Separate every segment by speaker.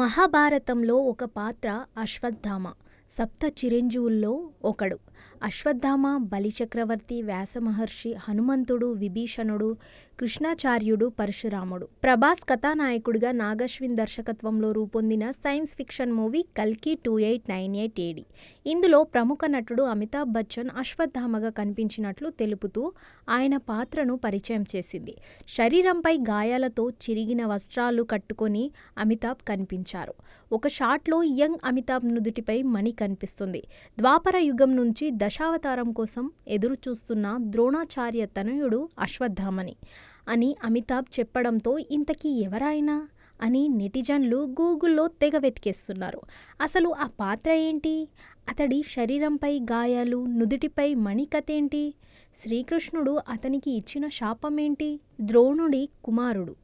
Speaker 1: మహాభారతంలో ఒక పాత్ర అశ్వత్థామ సప్త చిరంజీవుల్లో ఒకడు. అశ్వత్థామ బలిచక్రవర్తి వ్యాసమహర్షి హనుమంతుడు విభీషణుడు కృష్ణాచార్యుడు పరశురాముడు. ప్రభాస్ కథానాయకుడిగా నాగశ్విన్ దర్శకత్వంలో రూపొందిన సైన్స్ ఫిక్షన్ మూవీ కల్కి two eight nine eight AD ఇందులో ప్రముఖ నటుడు అమితాబ్ బచ్చన్ అశ్వత్థామగా కనిపించినట్లు తెలుపుతూ ఆయన పాత్రను పరిచయం చేసింది. శరీరంపై గాయాలతో చిరిగిన వస్త్రాలు కట్టుకొని అమితాబ్ కనిపించారు. ఒక షాట్లో యంగ్ అమితాబ్ నుదుటిపై మణి కనిపిస్తుంది. ద్వాపర యుగం నుంచి దశావతారం కోసం ఎదురుచూస్తున్న ద్రోణాచార్య తనయుడు అశ్వత్థామని అని అమితాబ్ చెప్పడంతో ఇంతకీ ఎవరాయనా? అని నెటిజన్లు గూగుల్లో తెగ వెతికేస్తున్నారు. అసలు ఆ పాత్ర ఏంటి? అతడి శరీరంపై గాయాలు నుదుటిపై మణికతేంటి శ్రీకృష్ణుడు అతనికి ఇచ్చిన శాపమేంటి? ద్రోణుడి కుమారుడు.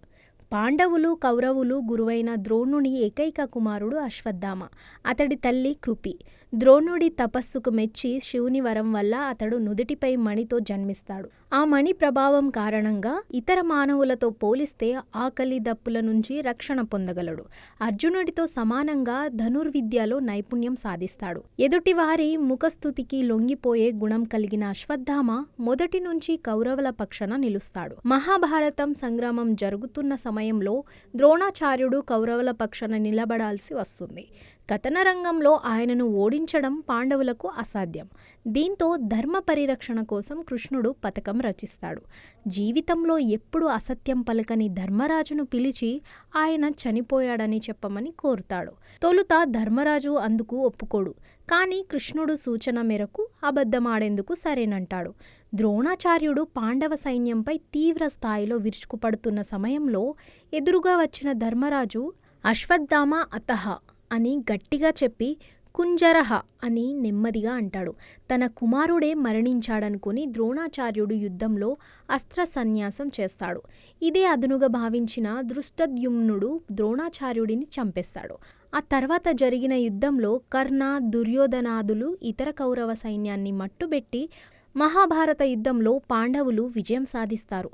Speaker 1: పాండవులు కౌరవులు గురువైన ద్రోణుని ఏకైక కుమారుడు అశ్వత్థామ. అతడి తల్లి కృపి. ద్రోణుడి తపస్సుకు మెచ్చి శివుని వరం వల్ల అతడు నుదుటిపై మణితో జన్మిస్తాడు. ఆ మణి ప్రభావం కారణంగా ఇతర మానవులతో పోలిస్తే ఆకలి దప్పుల నుంచి రక్షణ పొందగలడు. అర్జునుడితో సమానంగా ధనుర్విద్యలో నైపుణ్యం సాధిస్తాడు. ఎదుటివారి ముఖస్థుతికి లొంగిపోయే గుణం కలిగిన అశ్వత్థామ మొదటి నుంచి కౌరవుల పక్షాన నిలుస్తాడు. మహాభారతం సంగ్రామం జరుగుతున్న సమయంలో ద్రోణాచార్యుడు కౌరవుల పక్షాన నిలబడాల్సి వస్తుంది. కథన రంగంలో ఆయనను ఓడించడం పాండవులకు అసాధ్యం. దీంతో ధర్మ పరిరక్షణ కోసం కృష్ణుడు పథకం రచిస్తాడు. జీవితంలో ఎప్పుడు అసత్యం పలకని ధర్మరాజును పిలిచి ఆయన చనిపోయాడని చెప్పమని కోరుతాడు. తొలుత ధర్మరాజు అందుకు ఒప్పుకోడు. కానీ కృష్ణుడు సూచన మేరకు అబద్ధమాడేందుకు సరేనంటాడు. ద్రోణాచార్యుడు పాండవ సైన్యంపై తీవ్ర స్థాయిలో విరుచుకుపడుతున్న సమయంలో ఎదురుగా వచ్చిన ధర్మరాజు అశ్వత్థామ అతహ అని గట్టిగా చెప్పి కుంజరహ అని నెమ్మదిగా అంటాడు. తన కుమారుడే మరణించాడనుకుని ద్రోణాచార్యుడు యుద్ధంలో అస్త్ర సన్యాసం చేస్తాడు. ఇదే అదునుగా భావించిన దృష్టద్యుమ్నుడు ద్రోణాచార్యుడిని చంపేస్తాడు. ఆ తర్వాత జరిగిన యుద్ధంలో కర్ణ దుర్యోధనాదులు ఇతర కౌరవ సైన్యాన్ని మట్టుబెట్టి మహాభారత యుద్ధంలో పాండవులు విజయం సాధిస్తారు.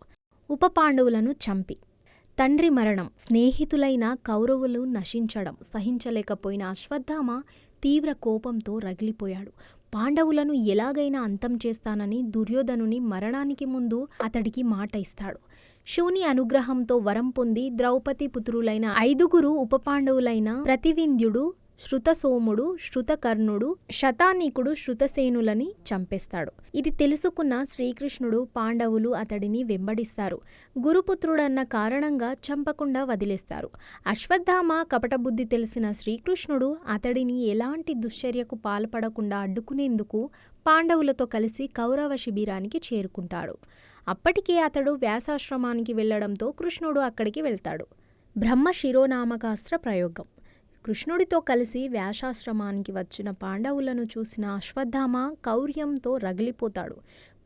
Speaker 1: ఉప పాండవులను చంపి తండ్రి మరణం స్నేహితులైన కౌరవులు నశించడం సహించలేకపోయిన అశ్వత్థామ తీవ్ర కోపంతో రగిలిపోయాడు. పాండవులను ఎలాగైనా అంతం చేస్తానని దుర్యోధనుని మరణానికి ముందు అతడికి మాట ఇస్తాడు. శివుని అనుగ్రహంతో వరం పొంది ద్రౌపది పుత్రులైన ఐదుగురు ఉపపాండవులైన ప్రతివింధ్యుడు శృతసోముడు శృతకర్ణుడు శతానీకుడు శృతసేనులని చంపేస్తాడు. ఇది తెలుసుకున్న శ్రీకృష్ణుడు పాండవులు అతడిని వెంబడిస్తారు. గురుపుత్రుడన్న కారణంగా చంపకుండా వదిలేస్తారు. అశ్వత్థామ కపటబుద్ధి తెలిసిన శ్రీకృష్ణుడు అతడిని ఎలాంటి దుశ్చర్యకు పాల్పడకుండా అడ్డుకునేందుకు పాండవులతో కలిసి కౌరవ శిబిరానికి చేరుకుంటాడు. అప్పటికే అతడు వ్యాసాశ్రమానికి వెళ్ళడంతో కృష్ణుడు అక్కడికి వెళ్తాడు. బ్రహ్మ శిరోనామకాస్త్ర ప్రయోగం. కృష్ణుడితో కలిసి వ్యాసాశ్రమానికి వచ్చిన పాండవులను చూసిన అశ్వత్థామ కౌర్యంతో రగిలిపోతాడు.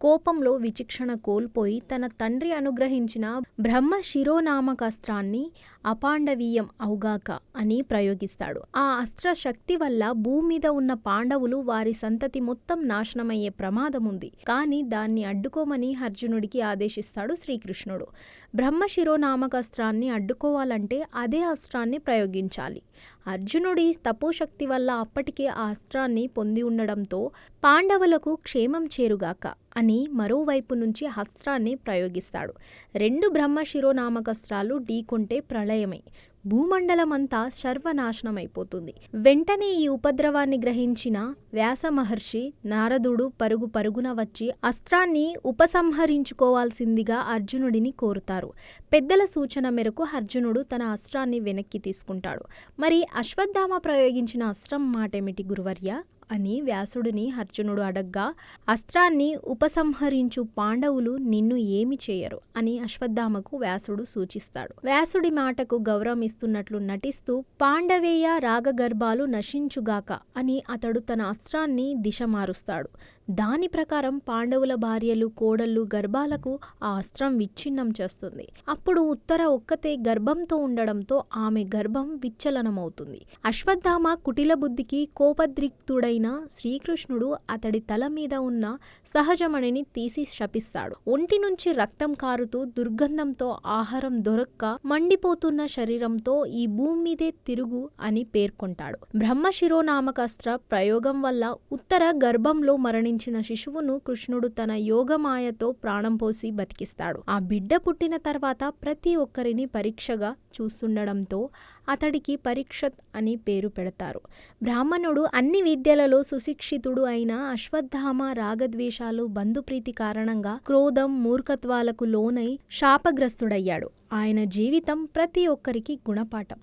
Speaker 1: కోపంలో విచక్షణ కోల్పోయి తన తండ్రి అనుగ్రహించిన బ్రహ్మ శిరోనామకాస్త్రాన్ని అపాండవీయం అవుగాక అని ప్రయోగిస్తాడు. ఆ అస్త్ర శక్తి వల్ల భూమి మీద ఉన్న పాండవులు వారి సంతతి మొత్తం నాశనమయ్యే ప్రమాదం ఉంది కానీ దాన్ని అడ్డుకోమని అర్జునుడికి ఆదేశిస్తాడు శ్రీకృష్ణుడు. బ్రహ్మ శిరోనామకాస్త్రాన్ని అడ్డుకోవాలంటే అదే అస్త్రాన్ని ప్రయోగించాలి. అర్జునుడి తపోశక్తి వల్ల అప్పటికే ఆ అస్త్రాన్ని పొంది ఉండడంతో పాండవులకు క్షేమం చేరుగాక అని మరోవైపు నుంచి అస్త్రాన్ని ప్రయోగిస్తాడు. రెండు బ్రహ్మ శిరోనామకస్త్రాలు ఢీకొంటే ప్రళయమై భూమండలమంతా సర్వనాశనమైపోతుంది. వెంటనే ఈ ఉపద్రవాన్ని గ్రహించిన వ్యాస మహర్షి నారదుడు పరుగు పరుగున వచ్చి అస్త్రాన్ని ఉపసంహరించుకోవాల్సిందిగా అర్జునుడిని కోరుతారు. పెద్దల సూచన మేరకు అర్జునుడు తన అస్త్రాన్ని వెనక్కి తీసుకుంటాడు. మరి అశ్వత్థామ ప్రయోగించిన అస్త్రం మాటేమిటి గురువర్య? అని వ్యాసుడిని అర్జునుడు అడగ్గా అస్త్రాన్ని ఉపసంహరించు పాండవులు నిన్ను ఏమి చేయరు అని అశ్వత్థామకు వ్యాసుడు సూచిస్తాడు. వ్యాసుడి మాటకు గౌరవం ఇస్తున్నట్లు నటిస్తూ పాండవేయ రాగగర్భాలు నశించుగాక అని అతడు తన అస్త్రాన్ని దిశ మారుస్తాడు. దాని ప్రకారం పాండవుల భార్యలు కోడళ్ళు గర్భాలకు ఆ అస్త్రం విచ్ఛిన్నం చేస్తుంది. అప్పుడు ఉత్తర ఒక్కతే గర్భంతో ఉండడంతో ఆమె గర్భం విచ్చలనమవుతుంది. అశ్వత్థామ కుటిల బుద్ధికి కోపద్రిక్తుడై కోపద్రిక్తుడైన శ్రీకృష్ణుడు అతడి తల మీద ఉన్న సహజమణిని తీసి శపిస్తాడు. ఒంటి నుంచి రక్తం కారుతూ దుర్గంధంతో ఆహారం దొరక్క మండిపోతున్న శరీరంతో ఈ భూమి మీదే తిరుగు అని పేర్కొంటాడు. బ్రహ్మశిరోనామకస్త్ర ప్రయోగం వల్ల ఉత్తర గర్భంలో మరణించిన శిశువును కృష్ణుడు తన యోగమాయతో ప్రాణం పోసి బతికిస్తాడు. ఆ బిడ్డ పుట్టిన తర్వాత ప్రతి ఒక్కరిని పరీక్షగా చూస్తుండడంతో అతడికి పరీక్షత్ అని పేరు పెడతారు. బ్రాహ్మణుడు అన్ని విద్యలలో సుశిక్షితుడు అయిన అశ్వత్థామ రాగద్వేషాలు బంధుప్రీతి కారణంగా క్రోధం మూర్ఖత్వాలకు లోనై శాపగ్రస్తుడయ్యాడు. ఆయన జీవితం ప్రతి ఒక్కరికి గుణపాఠం.